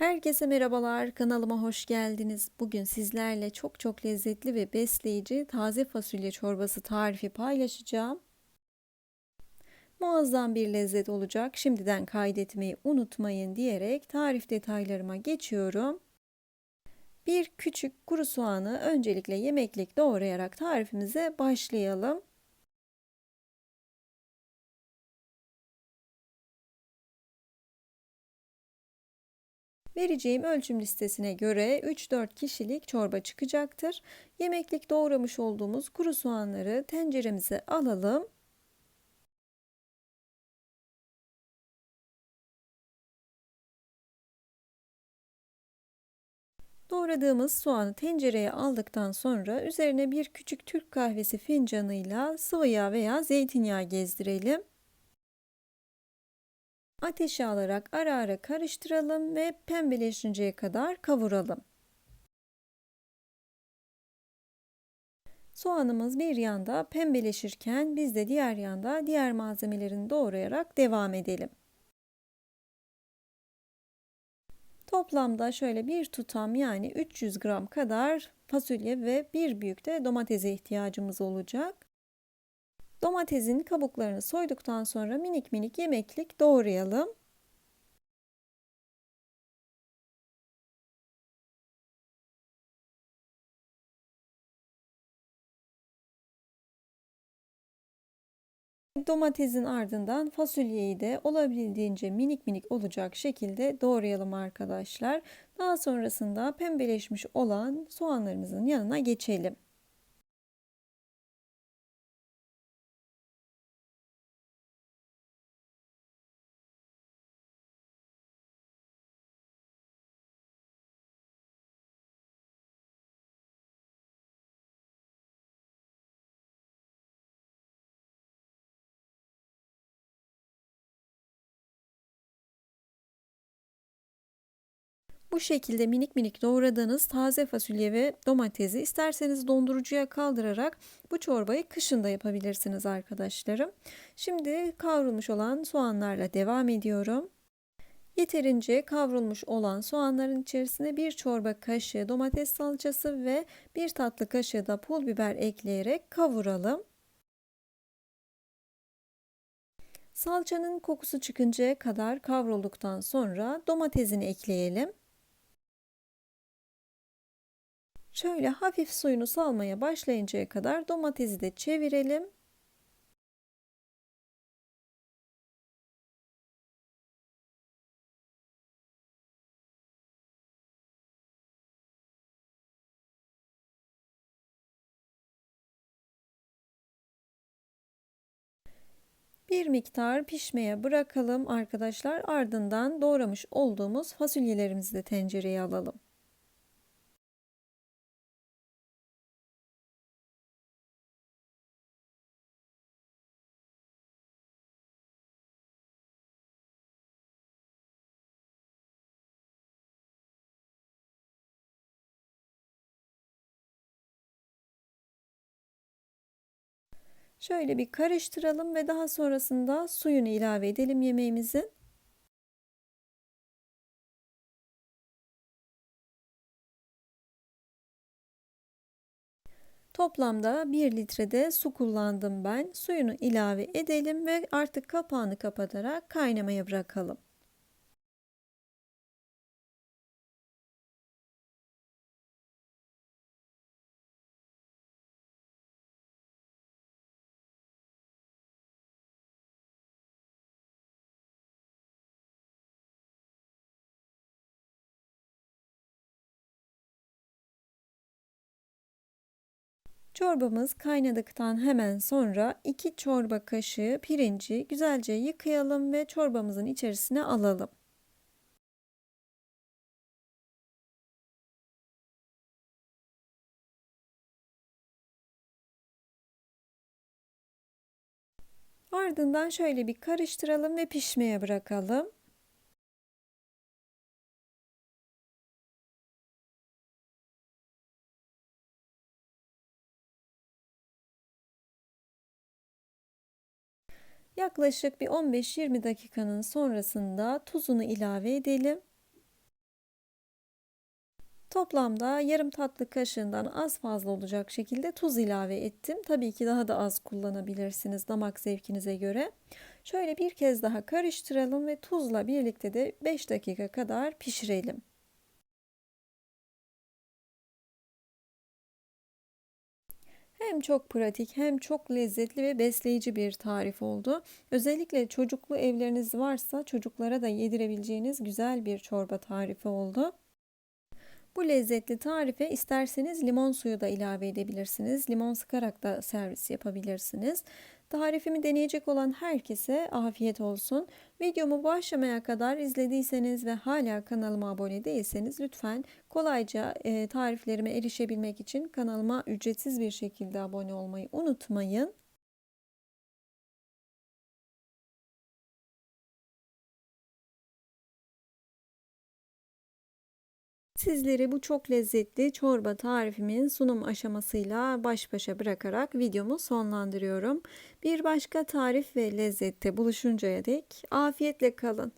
Herkese merhabalar, kanalıma hoş geldiniz. Bugün sizlerle çok çok lezzetli ve besleyici taze fasulye çorbası tarifi paylaşacağım. Muazzam bir lezzet olacak. Şimdiden kaydetmeyi unutmayın diyerek tarif detaylarıma geçiyorum. Bir küçük kuru soğanı öncelikle yemeklik doğrayarak tarifimize başlayalım. Vereceğim ölçüm listesine göre 3-4 kişilik çorba çıkacaktır. Yemeklik doğramış olduğumuz kuru soğanları tenceremize alalım. Doğradığımız soğanı tencereye aldıktan sonra üzerine bir küçük Türk kahvesi fincanıyla sıvı yağ veya zeytinyağı gezdirelim. Ateşe alarak ara ara karıştıralım ve pembeleşinceye kadar kavuralım. Soğanımız bir yanda pembeleşirken biz de diğer yanda diğer malzemelerini doğrayarak devam edelim. Toplamda şöyle bir tutam yani 300 gram kadar fasulye ve bir büyük de domatese ihtiyacımız olacak. Domatesin kabuklarını soyduktan sonra minik minik yemeklik doğrayalım. Domatesin ardından fasulyeyi de olabildiğince minik minik olacak şekilde doğrayalım arkadaşlar. Daha sonrasında pembeleşmiş olan soğanlarımızın yanına geçelim. Bu şekilde minik minik doğradığınız taze fasulye ve domatesi isterseniz dondurucuya kaldırarak bu çorbayı kışın da yapabilirsiniz arkadaşlarım. Şimdi kavrulmuş olan soğanlarla devam ediyorum. Yeterince kavrulmuş olan soğanların içerisine bir çorba kaşığı domates salçası ve bir tatlı kaşığı da pul biber ekleyerek kavuralım. Salçanın kokusu çıkıncaya kadar kavrulduktan sonra domatesini ekleyelim. Şöyle hafif suyunu salmaya başlayıncaya kadar domatesi de çevirelim. Bir miktar pişmeye bırakalım arkadaşlar. Ardından doğramış olduğumuz fasulyelerimizi de tencereye alalım. Şöyle bir karıştıralım ve daha sonrasında suyunu ilave edelim yemeğimizin. Toplamda 1 litrede su kullandım ben. Suyunu ilave edelim ve artık kapağını kapatarak kaynamaya bırakalım. Çorbamız kaynadıktan hemen sonra 2 çorba kaşığı pirinci güzelce yıkayalım ve çorbamızın içerisine alalım. Ardından şöyle bir karıştıralım ve pişmeye bırakalım. Yaklaşık bir 15-20 dakikanın sonrasında tuzunu ilave edelim. Toplamda yarım tatlı kaşığından az fazla olacak şekilde tuz ilave ettim. Tabii ki daha da az kullanabilirsiniz damak zevkinize göre. Şöyle bir kez daha karıştıralım ve tuzla birlikte de 5 dakika kadar pişirelim. Hem çok pratik hem çok lezzetli ve besleyici bir tarif oldu. Özellikle çocuklu evleriniz varsa çocuklara da yedirebileceğiniz güzel bir çorba tarifi oldu. Bu lezzetli tarife isterseniz limon suyu da ilave edebilirsiniz. Limon sıkarak da servis yapabilirsiniz. Tarifimi deneyecek olan herkese afiyet olsun. Videomu bu aşamaya kadar izlediyseniz ve hala kanalıma abone değilseniz lütfen kolayca e, tariflerime erişebilmek için kanalıma ücretsiz bir şekilde abone olmayı unutmayın. Sizleri bu çok lezzetli çorba tarifimin sunum aşamasıyla baş başa bırakarak videomu sonlandırıyorum. Bir başka tarif ve lezzette buluşuncaya dek afiyetle kalın.